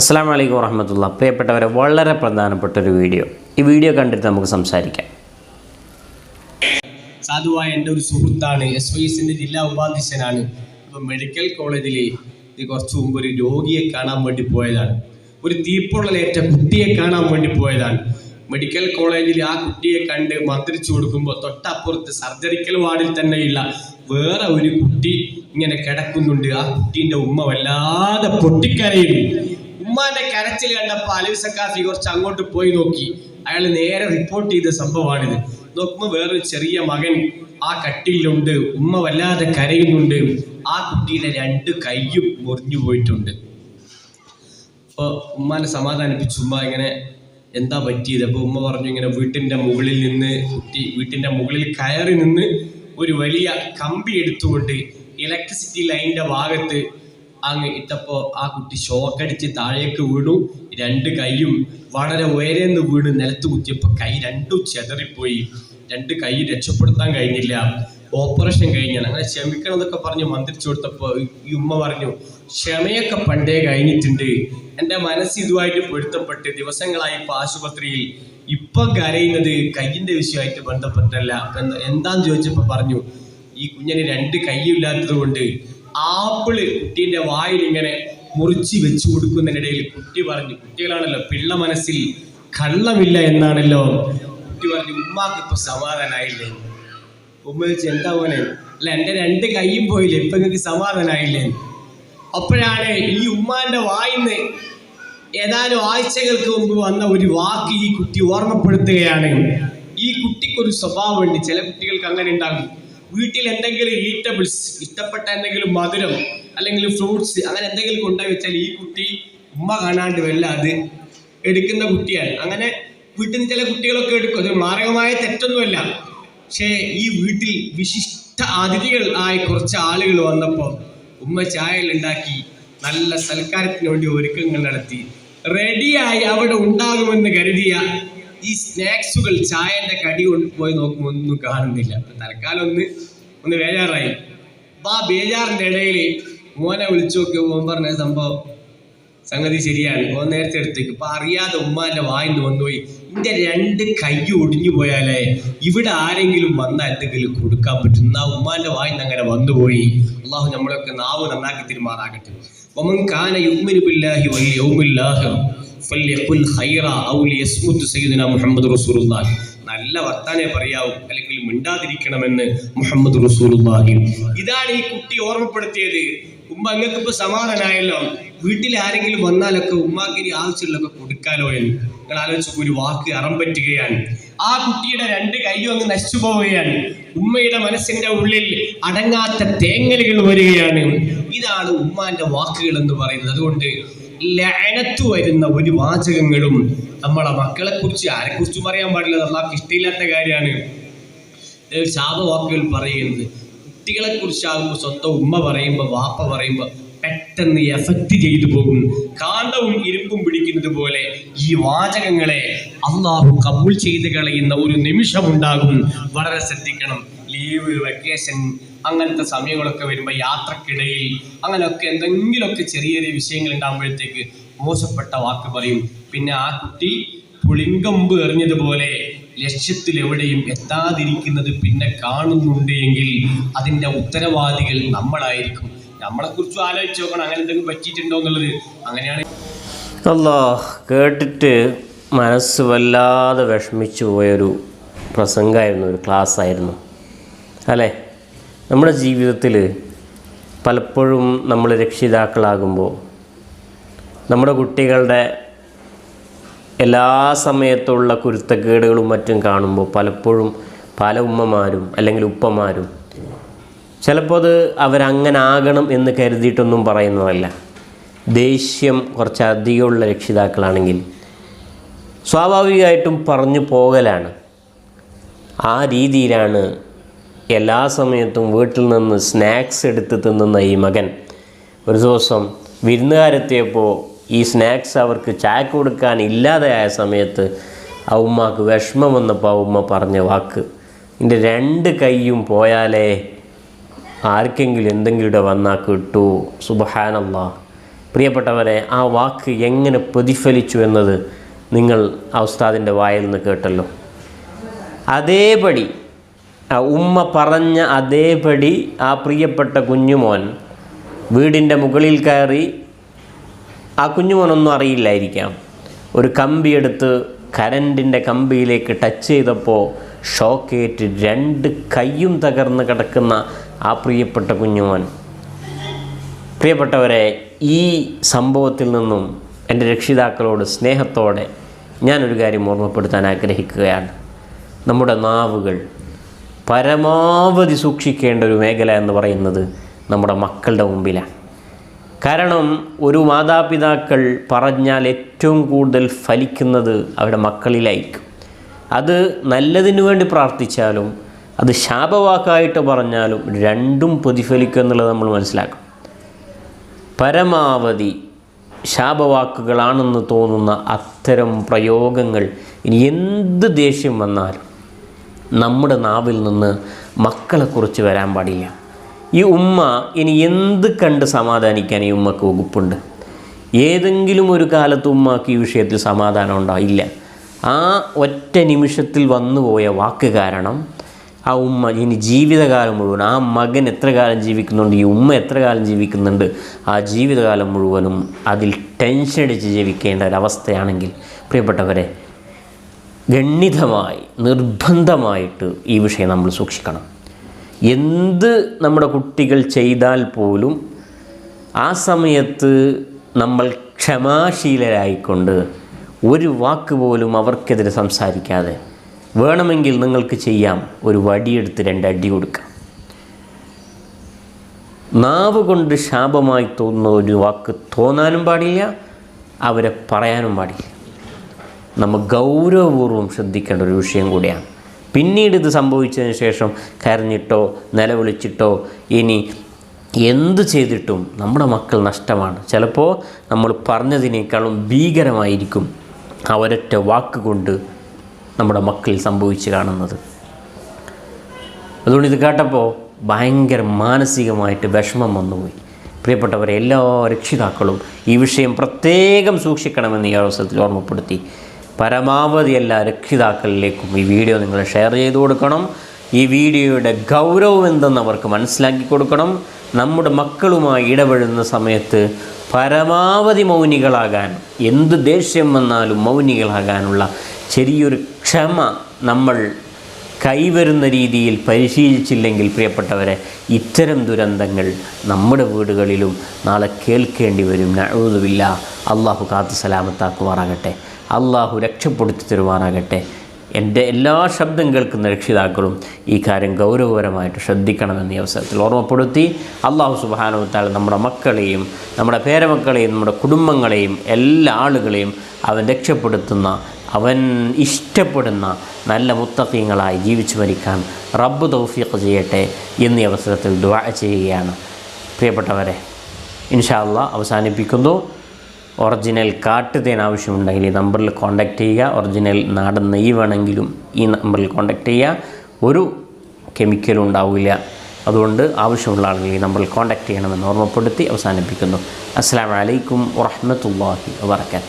അസ്സാം വലൈക്കും വറഹമത്തുള്ള. പ്രിയപ്പെട്ടവരെ വളരെ പ്രധാനപ്പെട്ട ഒരു വീഡിയോ. ഈ വീഡിയോ കണ്ടിട്ട് നമുക്ക് സംസാരിക്കാം. സാധുവായ എന്റെ ഒരു സുഹൃത്താണ് എസ് വൈ എസിന്റെ ജില്ലാ ഉപാധ്യക്ഷനാണ്. ഇപ്പം മെഡിക്കൽ കോളേജിൽ കുറച്ച് മുമ്പ് ഒരു രോഗിയെ കാണാൻ വേണ്ടി പോയതാണ്. ഒരു തീപ്പൊള്ളലേറ്റ കുട്ടിയെ കാണാൻ വേണ്ടി പോയതാണ്. മെഡിക്കൽ കോളേജിൽ ആ കുട്ടിയെ കണ്ട് മന്ത്രിച്ചു കൊടുക്കുമ്പോൾ തൊട്ടപ്പുറത്ത് സർജറിക്കൽ വാർഡിൽ തന്നെയുള്ള വേറെ ഒരു കുട്ടി ഇങ്ങനെ കിടക്കുന്നുണ്ട്. ആ കുട്ടീന്റെ ഉമ്മ വല്ലാതെ പൊട്ടിക്കരയും ഉമ്മാന്റെ കരച്ചിൽ കണ്ടപ്പോൾ അലവി സക്കാഫി കുറച്ച് അങ്ങോട്ട് പോയി നോക്കി. അയാൾ നേരെ റിപ്പോർട്ട് ചെയ്ത സംഭവമാണിത്. നോക്കുമ്പോൾ വേറൊരു ചെറിയ മകൻ ആ കട്ടിലുണ്ട് ഉമ്മ വല്ലാതെ കരയുന്നുണ്ട്. ആ കുട്ടിയുടെ രണ്ട് കൈയും മുറിഞ്ഞു പോയിട്ടുണ്ട്. അപ്പോൾ ഉമ്മാനെ സമാധാനിപ്പിച്ചു ഉമ്മ ഇങ്ങനെ എന്താ പറ്റിയത്? അപ്പോൾ ഉമ്മ പറഞ്ഞു ഇങ്ങനെ വീട്ടിന്റെ മുകളിൽ നിന്ന് കുട്ടി വീട്ടിന്റെ മുകളിൽ കയറി നിന്ന് ഒരു വലിയ കമ്പി എടുത്തുകൊണ്ട് ഇലക്ട്രിസിറ്റി ലൈനിന്റെ ഭാഗത്ത് അങ്ങ് ഇട്ടപ്പോൾ ആ കുട്ടി ഷോക്കടിച്ച് താഴേക്ക് വീണു. രണ്ട് കൈയും വളരെ ഉയരെന്ന് വീണ് നിലത്ത് കുത്തിയപ്പോൾ കൈ രണ്ടും ചെതറിപ്പോയി. രണ്ട് കൈ രക്ഷപ്പെടുത്താൻ കഴിഞ്ഞില്ല. ഓപ്പറേഷൻ കഴിഞ്ഞാണ് അങ്ങനെ ക്ഷമിക്കണം എന്നൊക്കെ പറഞ്ഞ് മന്ത്രിച്ചു കൊടുത്തപ്പോൾ ഈ ഉമ്മ പറഞ്ഞു ക്ഷമയൊക്കെ പണ്ടേ കഴിഞ്ഞിട്ടുണ്ട്. എന്റെ മനസ്സ് ഇതുമായിട്ട് പൊരുത്തപ്പെട്ട് ദിവസങ്ങളായി ഇപ്പോൾ ആശുപത്രിയിൽ. ഇപ്പം കരയുന്നത് കൈയിന്റെ വിഷയമായിട്ട് ബന്ധപ്പെട്ടല്ല. എന്താന്ന് ചോദിച്ചപ്പോൾ പറഞ്ഞു ഈ കുഞ്ഞിന് രണ്ട് കൈയില്ലാത്തത് കൊണ്ട് ആപ്പിൾ കുട്ടീന്റെ വായിൽ ഇങ്ങനെ മുറിച്ച് വെച്ചു കൊടുക്കുന്നതിനിടയിൽ കുട്ടി പറഞ്ഞു കുട്ടികളാണല്ലോ പിള്ള മനസ്സിൽ കള്ളമില്ല എന്നാണല്ലോ. കുട്ടി പറഞ്ഞു ഉമ്മാക്ക് ഇപ്പൊ സമാധാനായില്ലേ? ഉമ്മ ചോദിച്ചു എന്താ പോലെ അല്ല എന്റെ രണ്ട് കൈയും പോയില്ലേ ഇപ്പൊ നിങ്ങൾക്ക് സമാധാനായില്ലേ? അപ്പോഴാണ് ഈ ഉമ്മാന്റെ വായിന്ന് ഏതാനും ആഴ്ചകൾക്ക് മുമ്പ് വന്ന ഒരു വാക്ക് ഈ കുട്ടി ഓർമ്മപ്പെടുത്തുകയാണ്. ഈ കുട്ടിക്കൊരു സ്വഭാവമുണ്ട് ചില കുട്ടികൾക്ക് അങ്ങനെ ഉണ്ടാകും. വീട്ടിൽ എന്തെങ്കിലും ഈറ്റബിൾസ് ഇഷ്ടപ്പെട്ട എന്തെങ്കിലും മധുരം അല്ലെങ്കിൽ ഫ്രൂട്ട്സ് അങ്ങനെ എന്തെങ്കിലും കൊണ്ടുപോയി വെച്ചാൽ ഈ കുട്ടി ഉമ്മ കാണാണ്ട് വല്ല അത് എടുക്കുന്ന കുട്ടിയാണ്. അങ്ങനെ വീട്ടിൽ നിന്ന് ചില കുട്ടികളൊക്കെ എടുക്കും. അത് മാരകമായ തെറ്റൊന്നുമല്ല. പക്ഷേ ഈ വീട്ടിൽ വിശിഷ്ട അതിഥികൾ ആയി കുറച്ച് ആളുകൾ വന്നപ്പോൾ ഉമ്മ ചായൽ ഉണ്ടാക്കി നല്ല സൽക്കാരത്തിന് വേണ്ടി ഒരുക്കങ്ങൾ നടത്തി. റെഡിയായി അവിടെ ഉണ്ടാകുമെന്ന് കരുതിയ ഈ സ്നാക്സുകൾ ചായന്റെ കടി കൊണ്ട് പോയി നോക്കുമ്പോൾ ഒന്നും കാണുന്നില്ല. തൽക്കാലം ഒന്ന് ഒന്ന് ബേജാറായി അപ്പൊ ആ ബേജാറിന്റെ ഇടയിൽ മോനെ വിളിച്ചു നോക്കി ഓൻ പറഞ്ഞ സംഭവം സംഗതി ശരിയാണ്. ഓ നേരത്തെ എടുത്തേക്ക്. അപ്പൊ അറിയാതെ ഉമ്മാന്റെ വായിന്ന് വന്നുപോയി. ഇന്റെ രണ്ട് കൈ ഒടിഞ്ഞു പോയാലേ ഇവിടെ ആരെങ്കിലും വന്നാൽ എന്തെങ്കിലും കൊടുക്കാൻ പറ്റും. എന്നാ ഉമ്മാന്റെ വായിന്ന് അങ്ങനെ വന്നുപോയി. അള്ളാഹു നമ്മളൊക്കെ നാവ് നന്നാക്കി തിരുമാറാകട്ടെ. ഒമൻ കാന ബില്ലാഹി വൽ യൗമിൽ മുഹമ്മദ് റസൂലുള്ളാഹി. നല്ല വർത്താനെ പറയാവും അല്ലെങ്കിൽ മിണ്ടാതിരിക്കണമെന്ന് മുഹമ്മദ് റസൂലുള്ളാഹി. ഇതാണ് ഈ കുട്ടി ഓർമ്മപ്പെടുത്തിയത്. ഉമ്മ അങ്ങക്ക് ഇപ്പൊ സമാധാനായല്ലോ. വീട്ടിൽ ആരെങ്കിലും വന്നാലൊക്കെ ഉമ്മാക്കിനി ആവശ്യമുള്ളൊക്കെ കൊടുക്കാലോ എന്ന്. നിങ്ങൾ ആലോചിച്ചു ഒരു വാക്ക് അറം പറ്റുകയാണ്. ആ കുട്ടിയുടെ രണ്ട് കൈയും അങ്ങ് നശിച്ചു പോവുകയാണ്. ഉമ്മയുടെ മനസ്സിന്റെ ഉള്ളിൽ അടങ്ങാത്ത തേങ്ങലുകൾ വരികയാണ്. ഇതാണ് ഉമ്മാന്റെ വാക്കുകൾ എന്ന് പറയുന്നത്. അതുകൊണ്ട് ലഅനത്ത് വരുന്ന ഒരു വാചകങ്ങളും നമ്മളെ മക്കളെ കുറിച്ച് ആരെ കുറിച്ചും പറയാൻ പാടില്ല. നമ്മൾക്ക് ഇഷ്ടമില്ലാത്ത കാര്യമാണ്. ശാപവാക്കുകൾ പറയുന്നത് കുട്ടികളെ കുറിച്ചാകുമ്പോൾ സ്വന്തം ഉമ്മ പറയുമ്പോൾ വാപ്പ പറയുമ്പോൾ പെട്ടെന്ന് എഫക്റ്റ് ചെയ്തു പോകും. കാന്തവും ഇരുമ്പും പിടിക്കുന്നത് പോലെ ഈ വാചകങ്ങളെ അള്ളാഹു കബൂൾ ചെയ്ത് കളയുന്ന ഒരു നിമിഷം ഉണ്ടാകും വളരെ ശ്രദ്ധിക്കണം. ലീവ് വെക്കേഷൻ അങ്ങനത്തെ സമയങ്ങളൊക്കെ വരുമ്പോൾ യാത്രക്കിടയിൽ അങ്ങനെയൊക്കെ എന്തെങ്കിലുമൊക്കെ ചെറിയ ചെറിയ വിഷയങ്ങൾ ഉണ്ടാകുമ്പോഴത്തേക്ക് മോശപ്പെട്ട വാക്ക് പറയും. പിന്നെ ആ കുട്ടി പുളിങ്കമ്പ് എറിഞ്ഞതുപോലെ ലക്ഷ്യത്തിൽ എവിടെയും എത്താതിരിക്കുന്നത് പിന്നെ കാണുന്നുണ്ട് എങ്കിൽ അതിന്റെ ഉത്തരവാദികൾ നമ്മളായിരിക്കും. നമ്മളെക്കുറിച്ച് ആലോചിച്ച് നോക്കണം അങ്ങനെ എന്തെങ്കിലും പറ്റിയിട്ടുണ്ടോ എന്നുള്ളത്. അങ്ങനെയാണ് അല്ലോ കേട്ടിട്ട് മനസ്സ് വല്ലാതെ വിഷമിച്ചു പോയൊരു പ്രസംഗമായിരുന്നു ഒരു ക്ലാസ് ആയിരുന്നു അല്ലേ? നമ്മുടെ ജീവിതത്തിൽ പലപ്പോഴും നമ്മൾ രക്ഷിതാക്കളാകുമ്പോൾ നമ്മുടെ കുട്ടികളുടെ എല്ലാ സമയത്തുള്ള കുരുത്തക്കേടുകളും മറ്റും കാണുമ്പോൾ പലപ്പോഴും പല ഉമ്മമാരും അല്ലെങ്കിൽ ഉപ്പമാരും ചിലപ്പോൾ അത് അവരങ്ങനെ ആകണം എന്ന് കരുതിയിട്ടൊന്നും പറയുന്നതല്ല. ദേഷ്യം കുറച്ചധികമുള്ള രക്ഷിതാക്കളാണെങ്കിൽ സ്വാഭാവികമായിട്ടും പറഞ്ഞു പോകലാണ്. ആ രീതിയിലാണ് എല്ലാ സമയത്തും വീട്ടിൽ നിന്ന് സ്നാക്സ് എടുത്ത് തിന്നുന്ന ഈ മകൻ. ഒരു ദിവസം വിരുന്നുകാരെത്തിയപ്പോൾ ഈ സ്നാക്സ് അവർക്ക് ചായ കൊടുക്കാൻ ഇല്ലാതെയായ സമയത്ത് ആ ഉമ്മാക്ക് വിഷമം വന്നപ്പോൾ ആ ഉമ്മ പറഞ്ഞ വാക്ക് എന്റെ രണ്ട് കൈയും പോയാലേ ആർക്കെങ്കിലും എന്തെങ്കിലും വന്നാൽ കിട്ടൂ. സുബഹാനല്ലാ. പ്രിയപ്പെട്ടവരെ ആ വാക്ക് എങ്ങനെ പ്രതിഫലിച്ചു എന്നത് നിങ്ങൾ ആ ഉസ്താദിന്റെ വായിൽ നിന്ന് കേട്ടല്ലോ. അതേപടി ഉമ്മ പറഞ്ഞ അതേപടി ആ പ്രിയപ്പെട്ട കുഞ്ഞുമോൻ വീടിന്റെ മുകളിൽ കയറി ആ കുഞ്ഞുമോനൊന്നും അറിയില്ലായിരിക്കാം. ഒരു കമ്പിയെടുത്ത് കരണ്ടിന്റെ കമ്പിയിലേക്ക് ടച്ച് ചെയ്തപ്പോൾ ഷോക്കേറ്റ് രണ്ട് കൈയും തകർന്ന് കിടക്കുന്ന ആ പ്രിയപ്പെട്ട കുഞ്ഞുമോൻ. പ്രിയപ്പെട്ടവരെ ഈ സംഭവത്തിൽ നിന്നും എന്റെ രക്ഷിതാക്കളോട് സ്നേഹത്തോടെ ഞാനൊരു കാര്യം ഓർമ്മപ്പെടുത്താൻ ആഗ്രഹിക്കുകയാണ്. നമ്മുടെ നാവുകൾ പരമാവധി സൂക്ഷിക്കേണ്ട ഒരു മേഖല എന്ന് പറയുന്നത് നമ്മുടെ മക്കളുടെ മുമ്പിലാണ്. കാരണം ഒരു മാതാപിതാക്കൾ പറഞ്ഞാൽ ഏറ്റവും കൂടുതൽ ഫലിക്കുന്നത് അവരുടെ മക്കളിലായിരിക്കും. അത് നല്ലതിന് വേണ്ടി പ്രാർത്ഥിച്ചാലും അത് ശാപവാക്കായിട്ട് പറഞ്ഞാലും രണ്ടും പ്രതിഫലിക്കുക എന്നുള്ളത് നമ്മൾ മനസ്സിലാക്കും. പരമാവധി ശാപവാക്കുകളാണെന്ന് തോന്നുന്ന അത്തരം പ്രയോഗങ്ങൾ ഇനി എന്ത് ദേഷ്യം വന്നാലും നമ്മുടെ നാവിൽ നിന്ന് മക്കളെക്കുറിച്ച് വരാൻ പാടില്ല. ഈ ഉമ്മ ഇനി എന്ത് കണ്ട് സമാധാനിക്കാൻ ഈ ഉമ്മക്ക് വകുപ്പുണ്ട്? ഏതെങ്കിലും ഒരു കാലത്ത് ഉമ്മക്ക് ഈ വിഷയത്തിൽ സമാധാനം ഉണ്ടായില്ല ആ ഒറ്റ നിമിഷത്തിൽ വന്നുപോയ വാക്ക് കാരണം ആ ഉമ്മ ഇനി ജീവിതകാലം മുഴുവൻ ആ മകൻ എത്ര കാലം ജീവിക്കുന്നുണ്ട് ഈ ഉമ്മ എത്ര കാലം ജീവിക്കുന്നുണ്ട് ആ ജീവിതകാലം മുഴുവനും അതിൽ ടെൻഷൻ അടിച്ച് ജീവിക്കേണ്ട ഒരവസ്ഥയാണെങ്കിൽ പ്രിയപ്പെട്ടവരെ ഗണ്യതമായി നിർബന്ധമായിട്ട് ഈ വിഷയം നമ്മൾ സൂക്ഷിക്കണം. എന്ത് നമ്മുടെ കുട്ടികൾ ചെയ്താൽ പോലും ആ സമയത്ത് നമ്മൾ ക്ഷമാശീലരായിക്കൊണ്ട് ഒരു വാക്ക് പോലും അവർക്കെതിരെ സംസാരിക്കാതെ വേണമെങ്കിൽ നിങ്ങൾക്ക് ചെയ്യാം ഒരു വടിയെടുത്ത് രണ്ടടി കൊടുക്കാം. നാവ് കൊണ്ട് ശാപമായി തോന്നുന്ന ഒരു വാക്ക് തോന്നാനും പാടില്ല അവരെ പറയാനും പാടില്ല. നമ്മൾ ഗൗരവപൂർവം ശ്രദ്ധിക്കേണ്ട ഒരു വിഷയം കൂടിയാണ്. പിന്നീട് ഇത് സംഭവിച്ചതിന് ശേഷം കരഞ്ഞിട്ടോ നിലവിളിച്ചിട്ടോ ഇനി എന്ത് ചെയ്തിട്ടും നമ്മുടെ മക്കൾ നഷ്ടമാണ്. ചിലപ്പോൾ നമ്മൾ പറഞ്ഞതിനേക്കാളും ഭീകരമായിരിക്കും ആ ഒരൊറ്റ വാക്ക് കൊണ്ട് നമ്മുടെ മക്കളിൽ സംഭവിച്ച് കാണുന്നത്. അതുകൊണ്ട് ഇത് കേട്ടപ്പോൾ ഭയങ്കര മാനസികമായിട്ട് വിഷമം വന്നുപോയി. പ്രിയപ്പെട്ടവരെ എല്ലാ രക്ഷിതാക്കളും ഈ വിഷയം പ്രത്യേകം സൂക്ഷിക്കണമെന്ന് ഈ അവസരത്തിൽ ഓർമ്മപ്പെടുത്തി. പരമാവധി എല്ലാ രക്ഷിതാക്കളിലേക്കും ഈ വീഡിയോ നിങ്ങൾ ഷെയർ ചെയ്ത് കൊടുക്കണം. ഈ വീഡിയോയുടെ ഗൗരവം എന്തെന്ന് അവർക്ക് മനസ്സിലാക്കി കൊടുക്കണം. നമ്മുടെ മക്കളുമായി ഇടപെടുന്ന സമയത്ത് പരമാവധി മൗനികളാകാൻ എന്ത് ദേഷ്യം വന്നാലും മൗനികളാകാനുള്ള ചെറിയൊരു ക്ഷമ നമ്മൾ കൈവരുന്ന രീതിയിൽ പരിശീലിച്ചില്ലെങ്കിൽ പ്രിയപ്പെട്ടവരെ ഇത്തരം ദുരന്തങ്ങൾ നമ്മുടെ വീടുകളിലും നാളെ കേൾക്കേണ്ടി വരും. നഴുതുമില്ല അള്ളാഹു കാത്തു സലാമത്താക്കുമാറാകട്ടെ. അള്ളാഹു രക്ഷപ്പെടുത്തി തരുവാനാകട്ടെ. എന്റെ എല്ലാ ശബ്ദം കേൾക്കുന്ന രക്ഷിതാക്കളും ഈ കാര്യം ഗൗരവപരമായിട്ട് ശ്രദ്ധിക്കണമെന്ന് ഈ അവസരത്തിൽ ഓർമ്മപ്പെടുത്തി. അള്ളാഹു സുബാനുത്താൽ നമ്മുടെ മക്കളെയും നമ്മുടെ പേരമക്കളെയും നമ്മുടെ കുടുംബങ്ങളെയും എല്ലാ ആളുകളെയും അവൻ രക്ഷപ്പെടുത്തുന്ന അവൻ ഇഷ്ടപ്പെടുന്ന നല്ല മുത്തക്കീങ്ങളായി ജീവിച്ചു മരിക്കാൻ റബ്ബ് തൗഫീഖ് ചെയ്യട്ടെ എന്നീ അവസരത്തിൽ ദുആ ചെയ്യുകയാണ്. പ്രിയപ്പെട്ടവരെ ഇൻഷാല്ല അവസാനിപ്പിക്കുന്നു. ഒറിജിനൽ കാട്ടുതേൻ ആവശ്യമുണ്ടെങ്കിൽ ഈ നമ്പറിൽ കോൺടാക്റ്റ് ചെയ്യുക. ഒറിജിനൽ നാടൻ നെയ്യ് വേണമെങ്കിലും ഈ നമ്പറിൽ കോൺടാക്റ്റ് ചെയ്യുക. ഒരു കെമിക്കലും ഉണ്ടാവില്ല. അതുകൊണ്ട് ആവശ്യമുള്ള ആളുകൾ ഈ നമ്പറിൽ കോൺടാക്റ്റ് ചെയ്യണമെന്ന് ഓർമ്മപ്പെടുത്തി അവസാനിപ്പിക്കുന്നു. അസ്സാം വലൈക്കും വറഹമത്തല്ലാഹി വാബർക്കാത്തു